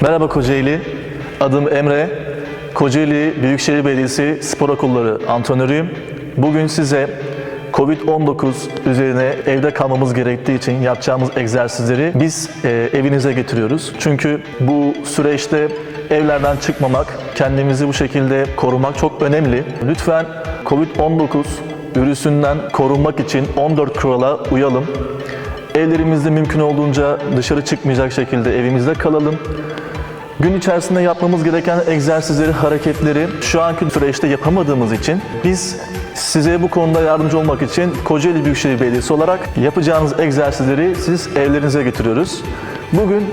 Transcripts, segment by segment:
Merhaba Kocaeli, adım Emre. Kocaeli Büyükşehir Belediyesi Spor Okulları antrenörüyüm. Bugün size Covid-19 üzerine evde kalmamız gerektiği için yapacağımız egzersizleri biz e, evinize getiriyoruz. Çünkü bu süreçte evlerden çıkmamak, kendimizi bu şekilde korumak çok önemli. Lütfen Covid-19 virüsünden korunmak için 14 kurala uyalım. Evlerimizde mümkün olduğunca dışarı çıkmayacak şekilde evimizde kalalım. Gün içerisinde yapmamız gereken egzersizleri, hareketleri şu anki süreçte yapamadığımız için biz size bu konuda yardımcı olmak için Kocaeli Büyükşehir Belediyesi olarak yapacağınız egzersizleri siz evlerinize getiriyoruz. Bugün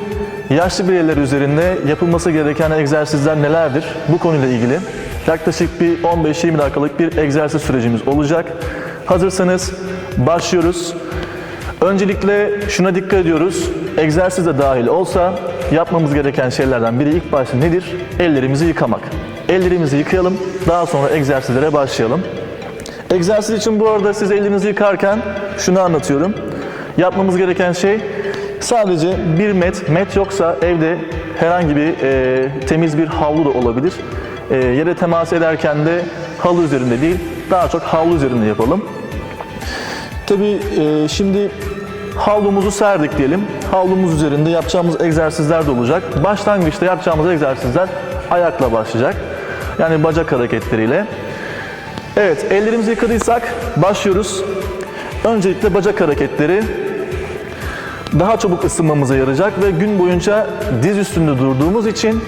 yaşlı bireyler üzerinde yapılması gereken egzersizler nelerdir? Bu konuyla ilgili yaklaşık bir 15-20 dakikalık bir egzersiz sürecimiz olacak. Hazırsanız başlıyoruz. Öncelikle şuna dikkat ediyoruz. Egzersiz de dahil olsa yapmamız gereken şeylerden biri ilk başta nedir? Ellerimizi yıkamak. Ellerimizi yıkayalım. Daha sonra egzersizlere başlayalım. Egzersiz için bu arada siz ellerinizi yıkarken şunu anlatıyorum. Yapmamız gereken şey sadece bir met, met yoksa evde herhangi bir e, temiz bir havlu da olabilir. E, yere temas ederken de halı üzerinde değil, daha çok havlu üzerinde yapalım. Tabii e, şimdi havlumuzu serdik diyelim. Havlumuz üzerinde yapacağımız egzersizler de olacak. Başlangıçta yapacağımız egzersizler ayakla başlayacak. Yani bacak hareketleriyle. Evet, ellerimizi yıkadıysak başlıyoruz. Öncelikle bacak hareketleri daha çabuk ısınmamıza yarayacak ve gün boyunca diz üstünde durduğumuz için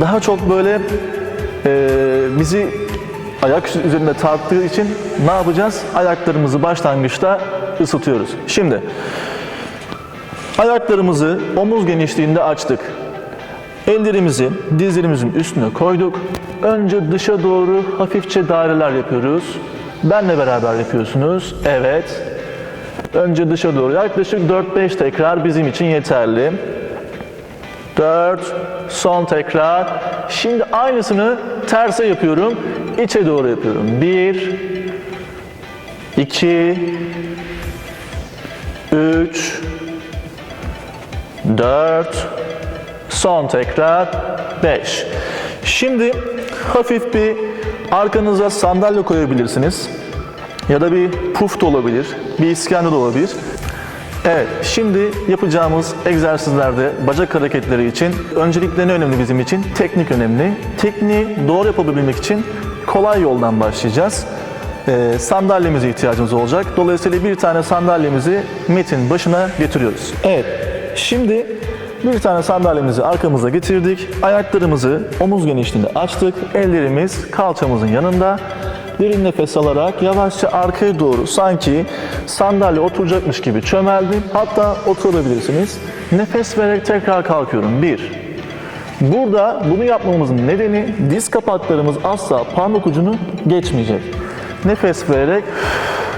daha çok böyle bizi ayak üzerinde tarttığı için ne yapacağız? Ayaklarımızı başlangıçta ısıtıyoruz. Şimdi ayaklarımızı omuz genişliğinde açtık. Ellerimizi dizlerimizin üstüne koyduk. Önce dışa doğru hafifçe daireler yapıyoruz. Benle beraber yapıyorsunuz. Evet. Önce dışa doğru yaklaşık 4-5 tekrar bizim için yeterli. 4 son tekrar. Şimdi aynısını terse yapıyorum. İçe doğru yapıyorum. 1 2 3 4 son tekrar 5. Şimdi hafif bir arkanıza sandalye koyabilirsiniz. Ya da bir puf da olabilir, bir iskender de olabilir. Evet, şimdi yapacağımız egzersizlerde bacak hareketleri için öncelikle ne önemli bizim için? Teknik önemli. Tekniği doğru yapabilmek için kolay yoldan başlayacağız. Ee, sandalyemize ihtiyacımız olacak. Dolayısıyla bir tane sandalyemizi metin başına getiriyoruz. Evet, şimdi bir tane sandalyemizi arkamıza getirdik. Ayaklarımızı omuz genişliğinde açtık. Ellerimiz kalçamızın yanında. Derin nefes alarak yavaşça arkaya doğru sanki sandalye oturacakmış gibi çömeldim. Hatta oturabilirsiniz. Nefes vererek tekrar kalkıyorum. Bir. Burada bunu yapmamızın nedeni diz kapaklarımız asla parmak ucunu geçmeyecek. Nefes vererek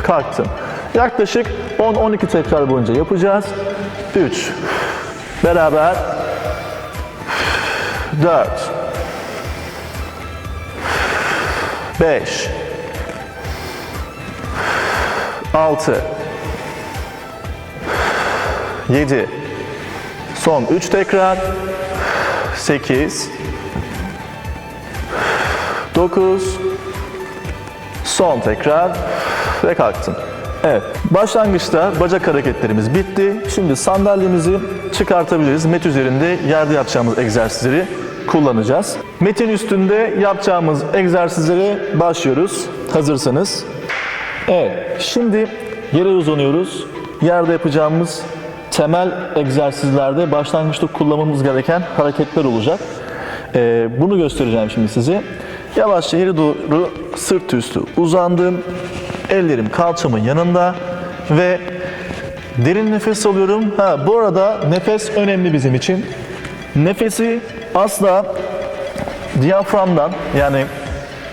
kalktım. Yaklaşık 10-12 tekrar boyunca yapacağız. 3. Beraber. 4. 5. 6 7 Son 3 tekrar 8 9 Son tekrar ve kalktın. Evet. Başlangıçta bacak hareketlerimiz bitti. Şimdi sandalyemizi çıkartabiliriz. Met üzerinde yerde yapacağımız egzersizleri kullanacağız. Metin üstünde yapacağımız egzersizlere başlıyoruz. Hazırsanız. Evet, şimdi yere uzanıyoruz. Yerde yapacağımız temel egzersizlerde başlangıçta kullanmamız gereken hareketler olacak. Ee, bunu göstereceğim şimdi size. Yavaşça yere doğru sırt üstü uzandım. Ellerim kalçamın yanında ve derin nefes alıyorum. Ha, bu arada nefes önemli bizim için. Nefesi asla diyaframdan yani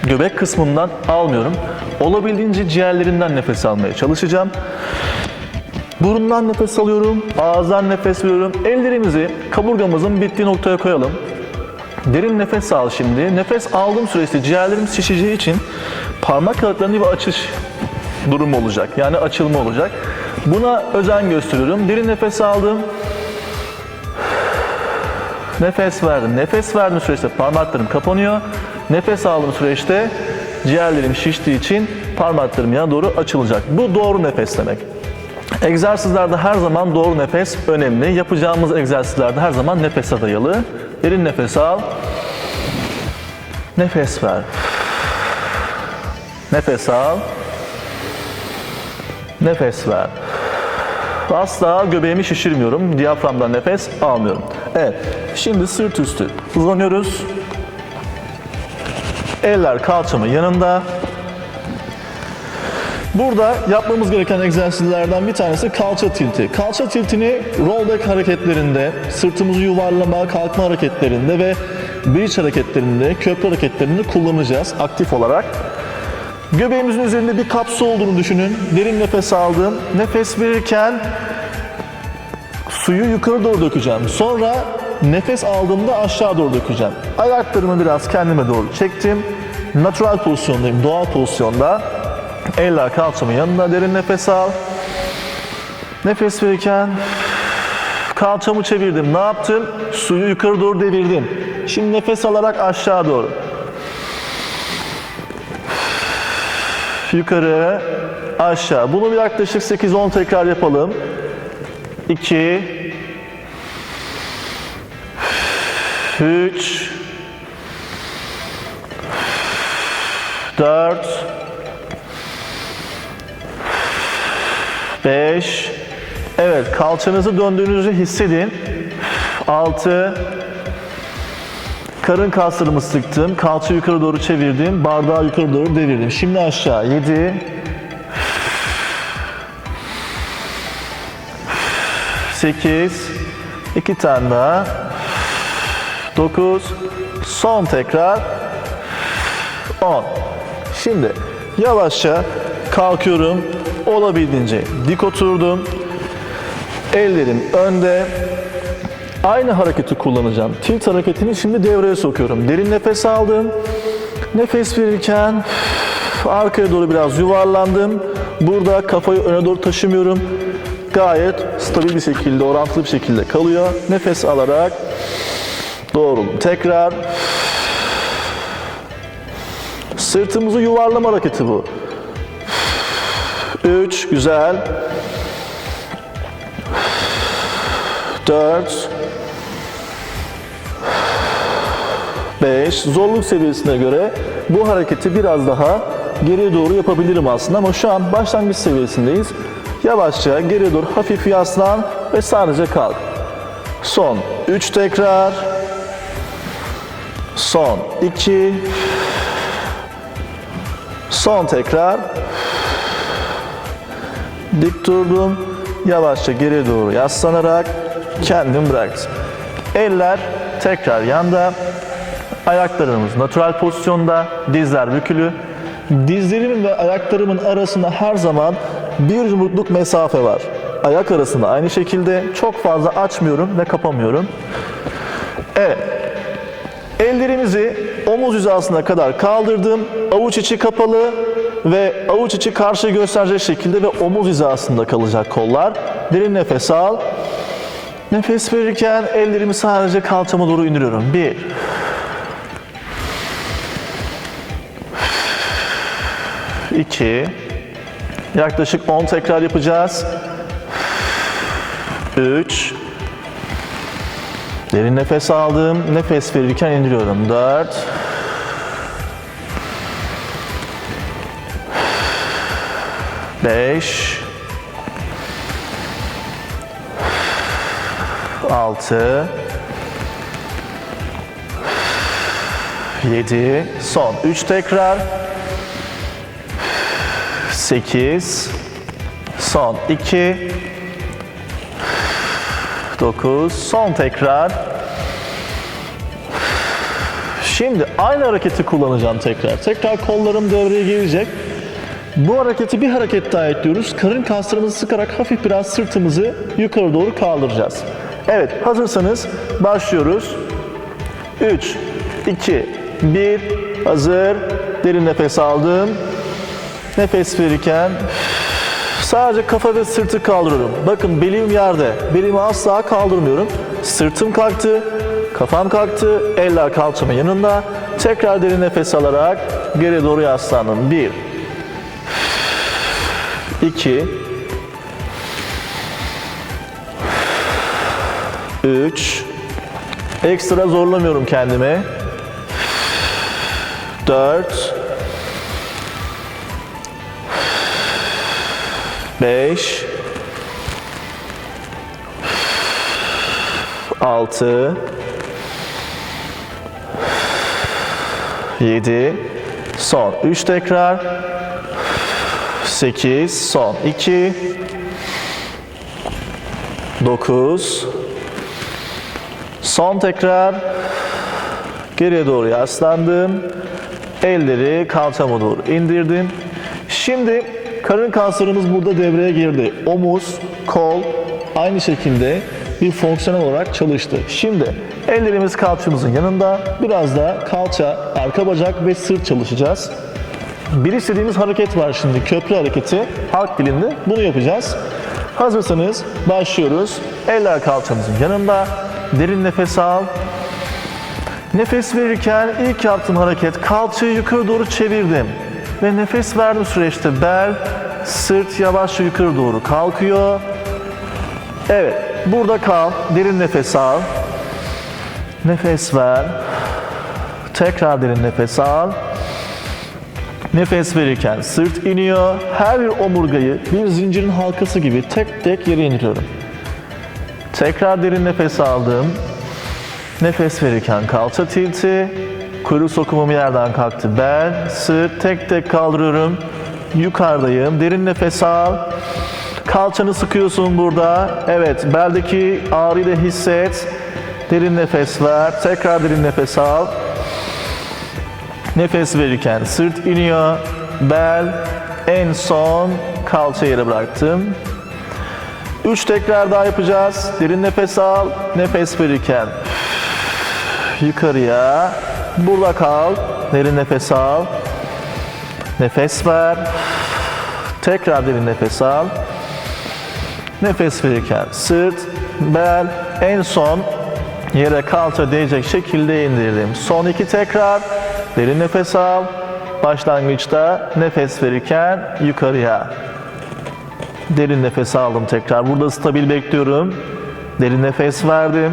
göbek kısmından almıyorum. Olabildiğince ciğerlerinden nefes almaya çalışacağım. Burundan nefes alıyorum, ağızdan nefes veriyorum. Ellerimizi kaburgamızın bittiği noktaya koyalım. Derin nefes al şimdi. Nefes aldığım süreçte ciğerlerim şişeceği için parmak aralarında bir açış durumu olacak. Yani açılma olacak. Buna özen gösteriyorum. Derin nefes aldım. Nefes verdim. Nefes verdiğim süreçte parmaklarım kapanıyor. Nefes aldığım süreçte ciğerlerim şiştiği için parmaklarım yana doğru açılacak. Bu doğru nefes demek. Egzersizlerde her zaman doğru nefes önemli. Yapacağımız egzersizlerde her zaman nefese dayalı. Derin nefes al. Nefes ver. Nefes al. Nefes ver. Asla göbeğimi şişirmiyorum. Diyaframdan nefes almıyorum. Evet. Şimdi sırt üstü uzanıyoruz. Eller kalçamın yanında. Burada yapmamız gereken egzersizlerden bir tanesi kalça tilti. Kalça tiltini rollback hareketlerinde, sırtımızı yuvarlama, kalkma hareketlerinde ve bridge hareketlerinde, köprü hareketlerinde kullanacağız aktif olarak. Göbeğimizin üzerinde bir kapsu olduğunu düşünün. Derin nefes aldım. Nefes verirken suyu yukarı doğru dökeceğim. Sonra nefes aldığımda aşağı doğru dökeceğim. Ayaklarımı biraz kendime doğru çektim. Natural pozisyondayım, doğal pozisyonda. Eller kalçamın yanında derin nefes al. Nefes verirken kalçamı çevirdim. Ne yaptım? Suyu yukarı doğru devirdim. Şimdi nefes alarak aşağı doğru. Yukarı, aşağı. Bunu bir yaklaşık 8-10 tekrar yapalım. 2 3 4 5 Evet, kalçanızı döndüğünüzü hissedin. 6 Karın kaslarımı sıktım. Kalça yukarı doğru çevirdim. Bardağı yukarı doğru devirdim. Şimdi aşağı. 7 8 2 tane daha 9 son tekrar 10 Şimdi yavaşça kalkıyorum. Olabildiğince dik oturdum. Ellerim önde. Aynı hareketi kullanacağım. Tilt hareketini şimdi devreye sokuyorum. Derin nefes aldım. Nefes verirken arkaya doğru biraz yuvarlandım. Burada kafayı öne doğru taşımıyorum. Gayet stabil bir şekilde, orantılı bir şekilde kalıyor. Nefes alarak doğrulun. Tekrar sırtımızı yuvarlama hareketi bu. 3 güzel. 4 5 zorluk seviyesine göre bu hareketi biraz daha geriye doğru yapabilirim aslında ama şu an başlangıç seviyesindeyiz. Yavaşça geriye doğru hafif yaslan ve sadece kalk. Son 3 tekrar. Son 2 Son tekrar. Dik durdum. Yavaşça geriye doğru yaslanarak kendim bıraktım. Eller tekrar yanda. Ayaklarımız natural pozisyonda. Dizler bükülü. Dizlerimin ve ayaklarımın arasında her zaman bir yumrukluk mesafe var. Ayak arasında aynı şekilde çok fazla açmıyorum ve kapamıyorum. Evet. Ellerimizi omuz hizasına kadar kaldırdım. Avuç içi kapalı ve avuç içi karşı gösterecek şekilde ve omuz hizasında kalacak kollar. Derin nefes al. Nefes verirken ellerimi sadece kalçama doğru indiriyorum. Bir. İki. Yaklaşık 10 tekrar yapacağız. Üç. Derin nefes aldım. Nefes verirken indiriyorum. 4 5 6 7 son. 3 tekrar. 8 son. 2 9 son tekrar. Şimdi aynı hareketi kullanacağım tekrar. Tekrar kollarım devreye gelecek. Bu hareketi bir hareket daha ekliyoruz. Karın kaslarımızı sıkarak hafif biraz sırtımızı yukarı doğru kaldıracağız. Evet, hazırsanız başlıyoruz. 3, 2, 1, hazır. Derin nefes aldım. Nefes verirken sadece kafa ve sırtı kaldırıyorum. Bakın belim yerde. Belimi asla kaldırmıyorum. Sırtım kalktı. Kafam kalktı, eller kalçamın yanında. Tekrar derin nefes alarak geri doğru yaslandım. 1 2 3 Ekstra zorlamıyorum kendimi. 4 5 6 7 son. 3 tekrar 8 son 2 9 son tekrar. Geriye doğru yaslandım elleri kalçama doğru indirdim şimdi karın kaslarımız burada devreye girdi. Omuz kol aynı şekilde bir fonksiyon olarak çalıştı. Şimdi ellerimiz kalçamızın yanında. Biraz da kalça arka bacak ve sırt çalışacağız bir istediğimiz hareket var şimdi. Köprü hareketi. Halk dilinde bunu yapacağız. Hazırsanız başlıyoruz. Eller kalçamızın yanında. Derin nefes al. Nefes verirken ilk yaptığım hareket kalçayı yukarı doğru çevirdim. Ve nefes verdiğim süreçte bel, sırt yavaşça yukarı doğru kalkıyor. Evet, burada kal. Derin nefes al. Nefes ver. Tekrar derin nefes al. Nefes verirken sırt iniyor. Her bir omurgayı bir zincirin halkası gibi tek tek yere indiriyorum. Tekrar derin nefes aldım. Nefes verirken kalça tilti. Kuyruk sokumum yerden kalktı. Bel, sırt tek tek kaldırıyorum. Yukarıdayım. Derin nefes al. Kalçanı sıkıyorsun burada. Evet, beldeki ağrıyı da hisset. Derin nefes ver. Tekrar derin nefes al. Nefes verirken sırt iniyor, bel, en son kalça yere bıraktım. Üç tekrar daha yapacağız. Derin nefes al, nefes verirken yukarıya, burada kal, derin nefes al, nefes ver, tekrar derin nefes al, nefes verirken sırt, bel, en son yere kalça değecek şekilde indirdim. Son iki tekrar. Derin nefes al. Başlangıçta nefes verirken yukarıya. Derin nefes aldım tekrar. Burada stabil bekliyorum. Derin nefes verdim.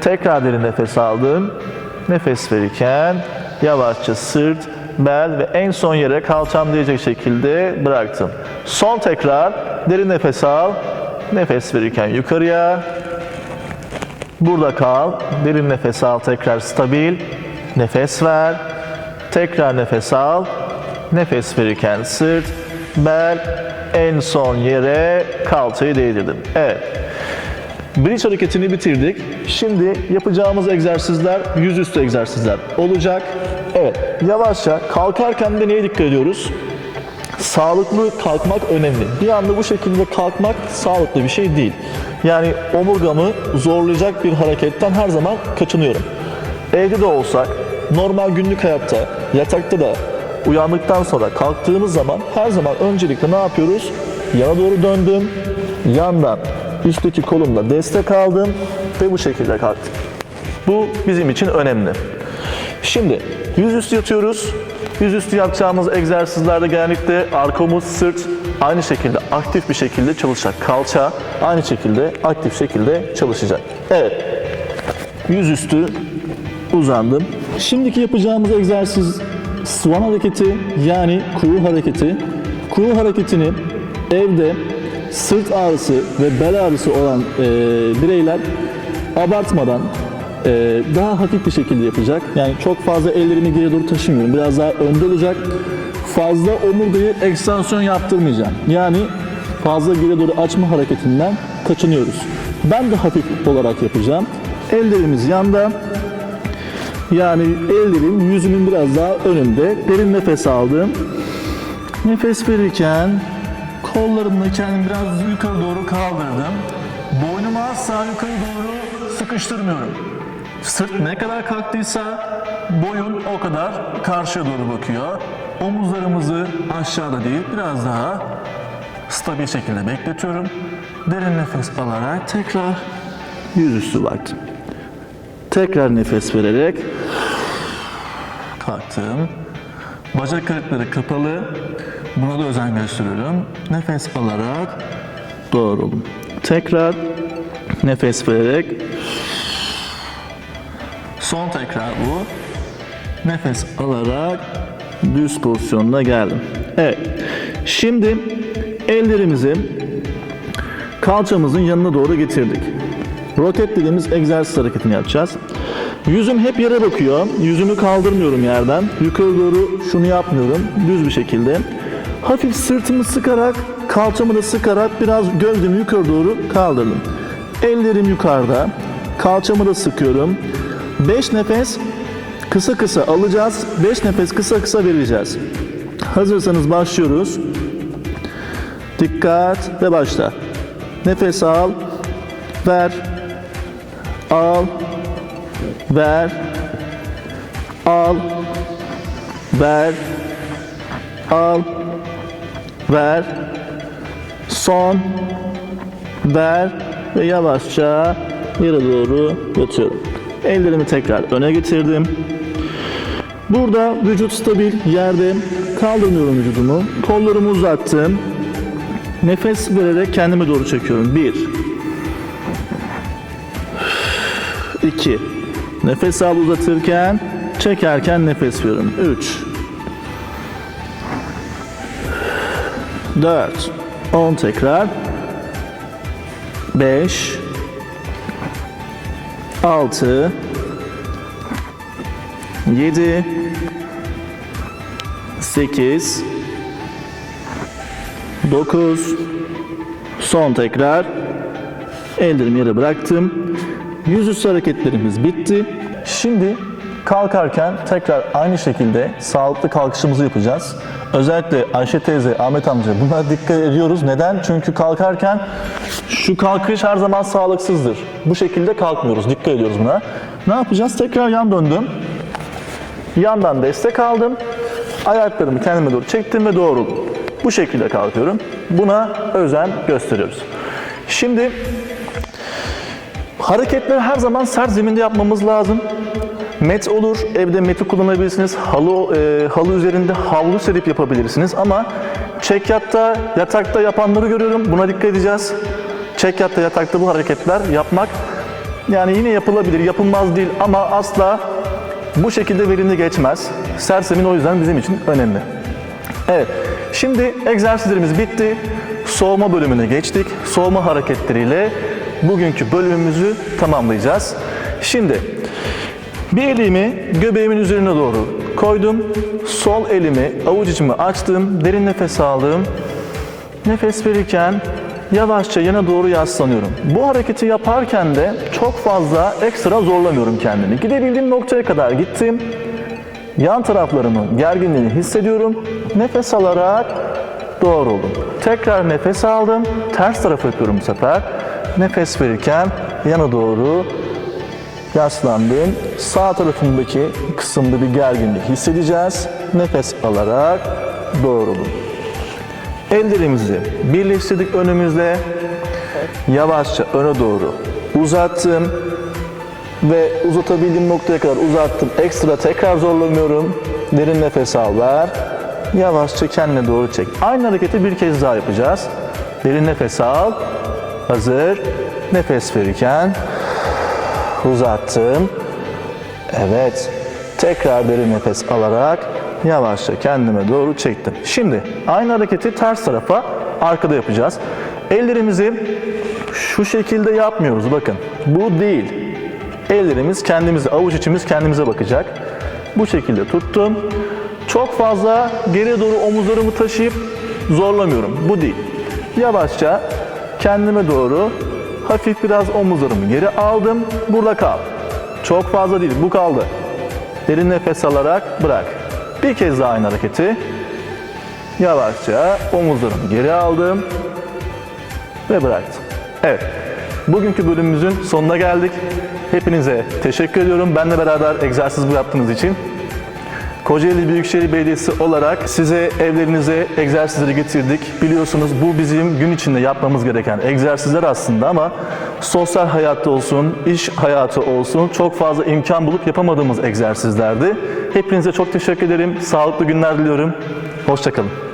Tekrar derin nefes aldım. Nefes verirken yavaşça sırt, bel ve en son yere kalçam diyecek şekilde bıraktım. Son tekrar derin nefes al. Nefes verirken yukarıya. Burada kal. Derin nefes al. Tekrar stabil. Nefes ver. Tekrar nefes al. Nefes verirken sırt, bel, en son yere kalçayı değdirdim. Evet. Bridge hareketini bitirdik. Şimdi yapacağımız egzersizler yüzüstü egzersizler olacak. Evet. Yavaşça kalkarken de neye dikkat ediyoruz? Sağlıklı kalkmak önemli. Bir anda bu şekilde kalkmak sağlıklı bir şey değil. Yani omurgamı zorlayacak bir hareketten her zaman kaçınıyorum. Evde de olsak, normal günlük hayatta, yatakta da uyandıktan sonra kalktığımız zaman her zaman öncelikle ne yapıyoruz? Yana doğru döndüm, yandan üstteki kolumla destek aldım ve bu şekilde kalktım. Bu bizim için önemli. Şimdi yüzüstü yatıyoruz. Yüzüstü yapacağımız egzersizlerde genellikle arka omuz, sırt aynı şekilde aktif bir şekilde çalışacak. Kalça aynı şekilde aktif şekilde çalışacak. Evet. Yüzüstü uzandım. Şimdiki yapacağımız egzersiz swan hareketi yani kuğu hareketi. Kuğu hareketini evde sırt ağrısı ve bel ağrısı olan e, bireyler abartmadan e, daha hafif bir şekilde yapacak. Yani çok fazla ellerimi geri doğru taşımıyorum. Biraz daha önde olacak. Fazla omurgayı ekstansiyon yaptırmayacağım. Yani fazla geri doğru açma hareketinden kaçınıyoruz. Ben de hafif olarak yapacağım. Ellerimiz yanda. Yani ellerim yüzümün biraz daha önünde. Derin nefes aldım. Nefes verirken kollarımla kendimi biraz yukarı doğru kaldırdım. Boynumu asla yukarı doğru sıkıştırmıyorum. Sırt ne kadar kalktıysa boyun o kadar karşıya doğru bakıyor. Omuzlarımızı aşağıda değil biraz daha stabil şekilde bekletiyorum. Derin nefes alarak tekrar yüzüstü baktım. Tekrar nefes vererek kalktım. Bacak kırıkları kapalı. Buna da özen gösteriyorum. Nefes alarak doğrulun. Tekrar nefes vererek son tekrar bu. Nefes alarak düz pozisyonuna geldim. Evet. Şimdi ellerimizi kalçamızın yanına doğru getirdik. Roket dediğimiz egzersiz hareketini yapacağız. Yüzüm hep yere bakıyor. Yüzümü kaldırmıyorum yerden. Yukarı doğru şunu yapmıyorum. Düz bir şekilde. Hafif sırtımı sıkarak, kalçamı da sıkarak biraz gövdemi yukarı doğru kaldırdım. Ellerim yukarıda. Kalçamı da sıkıyorum. 5 nefes kısa kısa alacağız. 5 nefes kısa kısa vereceğiz. Hazırsanız başlıyoruz. Dikkat ve başla. Nefes al, ver, al, ver, al, ver, al, ver, son, ver ve yavaşça yere doğru yatıyorum. Ellerimi tekrar öne getirdim. Burada vücut stabil yerde kaldırmıyorum vücudumu. Kollarımı uzattım. Nefes vererek kendime doğru çekiyorum. Bir. İki. Nefes al uzatırken, çekerken nefes veriyorum. Üç. Dört. On tekrar. Beş. Altı. Yedi. Sekiz. 9 son tekrar ellerimi yere bıraktım yüzüstü hareketlerimiz bitti şimdi kalkarken tekrar aynı şekilde sağlıklı kalkışımızı yapacağız özellikle Ayşe teyze, Ahmet amca buna dikkat ediyoruz neden? çünkü kalkarken şu kalkış her zaman sağlıksızdır bu şekilde kalkmıyoruz dikkat ediyoruz buna ne yapacağız? tekrar yan döndüm yandan destek aldım ayaklarımı kendime doğru çektim ve doğruldum bu şekilde kalkıyorum. Buna özen gösteriyoruz. Şimdi hareketleri her zaman sert zeminde yapmamız lazım. Met olur, evde meti kullanabilirsiniz. Halı e, halı üzerinde havlu serip yapabilirsiniz ama çekyatta, yatakta yapanları görüyorum. Buna dikkat edeceğiz. Çekyatta, yatakta bu hareketler yapmak yani yine yapılabilir, yapılmaz değil ama asla bu şekilde verimli geçmez. Sert zemin o yüzden bizim için önemli. Evet, şimdi egzersizlerimiz bitti. Soğuma bölümüne geçtik. Soğuma hareketleriyle bugünkü bölümümüzü tamamlayacağız. Şimdi bir elimi göbeğimin üzerine doğru koydum. Sol elimi avuç içimi açtım. Derin nefes aldım. Nefes verirken yavaşça yana doğru yaslanıyorum. Bu hareketi yaparken de çok fazla ekstra zorlamıyorum kendimi. Gidebildiğim noktaya kadar gittim. Yan taraflarımın gerginliğini hissediyorum. Nefes alarak doğruldum. Tekrar nefes aldım. Ters tarafa yapıyorum bu sefer. Nefes verirken yana doğru yaslandım. Sağ tarafımdaki kısımda bir gerginlik hissedeceğiz. Nefes alarak doğruldum. Ellerimizi birleştirdik önümüzde. Yavaşça öne doğru uzattım ve uzatabildiğim noktaya kadar uzattım. Ekstra tekrar zorlamıyorum. Derin nefes al ver. Yavaşça kendine doğru çek. Aynı hareketi bir kez daha yapacağız. Derin nefes al. Hazır. Nefes verirken uzattım. Evet. Tekrar derin nefes alarak yavaşça kendime doğru çektim. Şimdi aynı hareketi ters tarafa arkada yapacağız. Ellerimizi şu şekilde yapmıyoruz. Bakın bu değil. Ellerimiz kendimize, avuç içimiz kendimize bakacak. Bu şekilde tuttum. Çok fazla geriye doğru omuzlarımı taşıyıp zorlamıyorum. Bu değil. Yavaşça kendime doğru hafif biraz omuzlarımı geri aldım. Burada kal. Çok fazla değil. Bu kaldı. Derin nefes alarak bırak. Bir kez daha aynı hareketi. Yavaşça omuzlarımı geri aldım ve bıraktım. Evet. Bugünkü bölümümüzün sonuna geldik. Hepinize teşekkür ediyorum. Benle beraber egzersiz bu yaptığınız için. Kocaeli Büyükşehir Belediyesi olarak size evlerinize egzersizleri getirdik. Biliyorsunuz bu bizim gün içinde yapmamız gereken egzersizler aslında ama sosyal hayatta olsun, iş hayatı olsun çok fazla imkan bulup yapamadığımız egzersizlerdi. Hepinize çok teşekkür ederim. Sağlıklı günler diliyorum. Hoşçakalın.